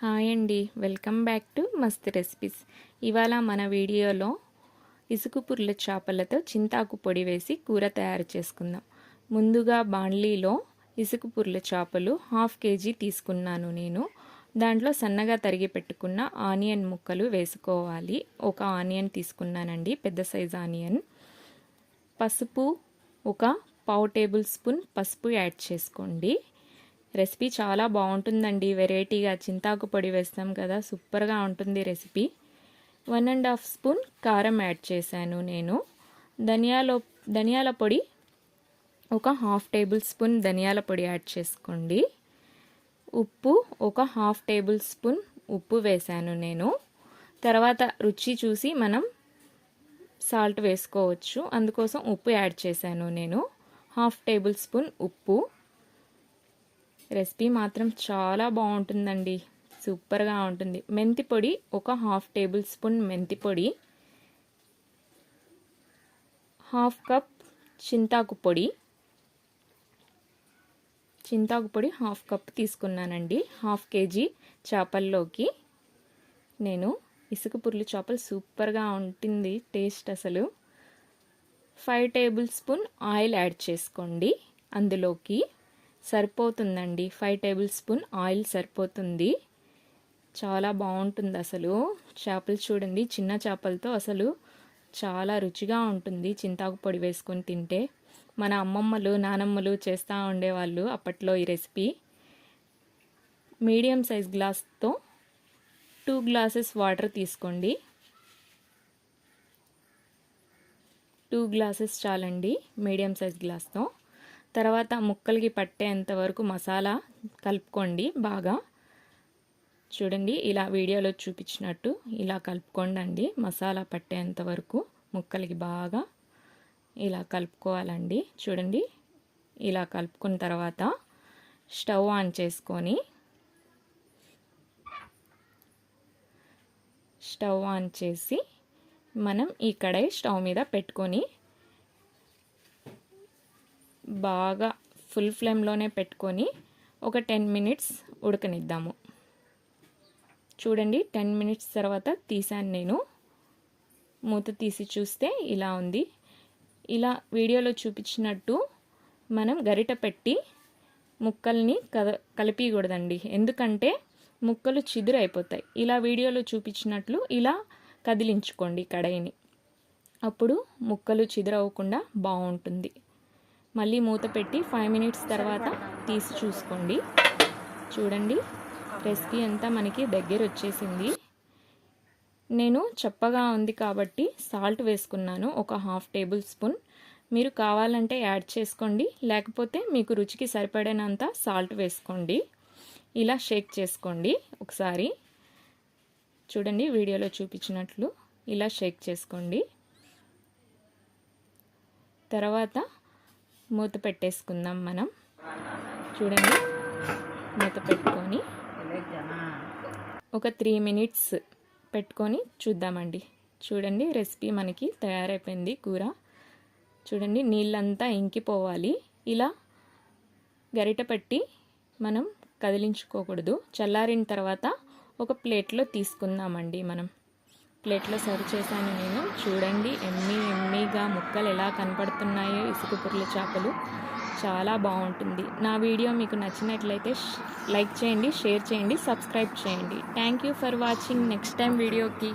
Hi అండి. Welcome back to Mast recipes. ఇవాళ మన వీడియోలో ఇసుకు పుర్ల చేపలతో చింతాకు పొడి వేసి కూర తయారు చేసుకుందాం. ముందుగా బాండ్లీలో ఇసుకు పుర్ల చేపలు హాఫ్ కేజీ తీసుకున్నాను నేను. దాంట్లో సన్నగా తరిగి పెట్టుకున్న ఆనియన్ ముక్కలు వేసుకోవాలి. ఒక ఆనియన్ తీసుకున్నానండి పెద్ద సైజ్ ఆనియన్. పసుపు ఒక పావు టేబుల్ స్పూన్ పసుపు యాడ్ చేసుకోండి. రెసిపీ చాలా బాగుంటుందండి. వెరైటీగా చింతాకు పొడి వేస్తాం కదా సూపర్గా ఉంటుంది recipe. One and half spoon కారం యాడ్ చేశాను నేను. ధనియాల ధనియాల పొడి ఒక హాఫ్ టేబుల్ స్పూన్ ధనియాల పొడి యాడ్ చేసుకోండి. ఉప్పు ఒక హాఫ్ టేబుల్ స్పూన్ ఉప్పు వేశాను నేను. తర్వాత రుచి చూసి మనం సాల్ట్ వేసుకోవచ్చు. అందుకోసం ఉప్పు యాడ్ చేశాను నేను. హాఫ్ టేబుల్ స్పూన్ ఉప్పు. రెసిపీ మాత్రం చాలా బాగుంటుందండి. సూపర్గా ఉంటుంది. మెంతి పొడి ఒక హాఫ్ టేబుల్ స్పూన్ మెంతి పొడి హాఫ్ కప్ చింతాకు పొడి. చింతాకు పొడి హాఫ్ కప్ తీసుకున్నానండి. హాఫ్ కేజీ చేపల్లోకి నేను ఇసుక పుర్లు చేపలు సూపర్గా ఉంటుంది టేస్ట్ అసలు. Five tablespoon oil add చేసుకోండి. అందులోకి సరిపోతుందండి. ఫైవ్ టేబుల్ స్పూన్ ఆయిల్ సరిపోతుంది. చాలా బాగుంటుంది అసలు. చేపలు చూడండి చిన్న చేపలతో అసలు చాలా రుచిగా ఉంటుంది చింతాకు పొడి వేసుకొని తింటే. మన అమ్మమ్మలు నానమ్మలు చేస్తూ ఉండేవాళ్ళు అప్పట్లో ఈ రెసిపీ. మీడియం సైజ్ గ్లాస్తో టూ గ్లాసెస్ వాటర్ తీసుకోండి. టూ గ్లాసెస్ చాలండి మీడియం సైజ్ గ్లాస్తో. తర్వాత ముక్కలకి పట్టేంత వరకు మసాలా కలుపుకోండి బాగా. చూడండి ఇలా వీడియోలో చూపించినట్టు ఇలా కలుపుకోండి మసాలా పట్టేంత వరకు ముక్కలకి బాగా ఇలా కలుపుకోవాలండి. చూడండి ఇలా కలుపుకున్న తర్వాత స్టవ్ ఆన్ చేసుకొని స్టవ్ ఆన్ చేసి మనం ఈ కడాయి స్టవ్ మీద పెట్టుకొని బాగా ఫుల్ ఫ్లేమ్లోనే పెట్టుకొని ఒక టెన్ మినిట్స్ ఉడకనిద్దాము. చూడండి టెన్ మినిట్స్ తర్వాత తీసాను నేను. మూత తీసి చూస్తే ఇలా ఉంది. ఇలా వీడియోలో చూపించినట్టు మనం గరిట పెట్టి ముక్కల్ని కద కలిపికూడదండి ఎందుకంటే ముక్కలు చిదురు అయిపోతాయి ఇలా వీడియోలో చూపించినట్లు ఇలా కదిలించుకోండి కడాయిని. అప్పుడు ముక్కలు చిదురవ్వకుండా బాగుంటుంది. మళ్ళీ మూత పెట్టి ఫైవ్ మినిట్స్ తర్వాత తీసి చూసుకోండి. చూడండి రెసిపీ అంతా మనకి దగ్గర వచ్చేసింది. నేను చప్పగా ఉంది కాబట్టి సాల్ట్ వేసుకున్నాను ఒక హాఫ్ టేబుల్ స్పూన్. మీరు కావాలంటే యాడ్ చేసుకోండి లేకపోతే మీకు రుచికి సరిపడినంత సాల్ట్ వేసుకోండి. ఇలా షేక్ చేసుకోండి ఒకసారి. చూడండి వీడియోలో చూపించినట్లు ఇలా షేక్ చేసుకోండి. తర్వాత మూత పెట్టేసుకుందాం మనం. చూడండి. మూత పెట్టుకొని ఒక త్రీ మినిట్స్ పెట్టుకొని చూద్దామండి. చూడండి రెసిపీ మనకి తయారైపోయింది కూర. చూడండి నీళ్ళంతా ఇంకిపోవాలి. ఇలా గరిట పెట్టి మనం కదిలించుకోకూడదు. చల్లారిన తర్వాత ఒక ప్లేట్లో తీసుకుందామండి మనం. ప్లేట్లో సర్వ్ చేశాను నేను. చూడండి ఎమ్మి ఎమ్మిగా ముక్కలు ఎలా కనపడుతున్నాయో ఇసుక పుర్ల చేపలు. చాలా బాగుంటుంది. నా వీడియో మీకు నచ్చినట్లయితే లైక్ చేయండి షేర్ చేయండి సబ్స్క్రైబ్ చేయండి. Thank you for watching. Next time వీడియోకి.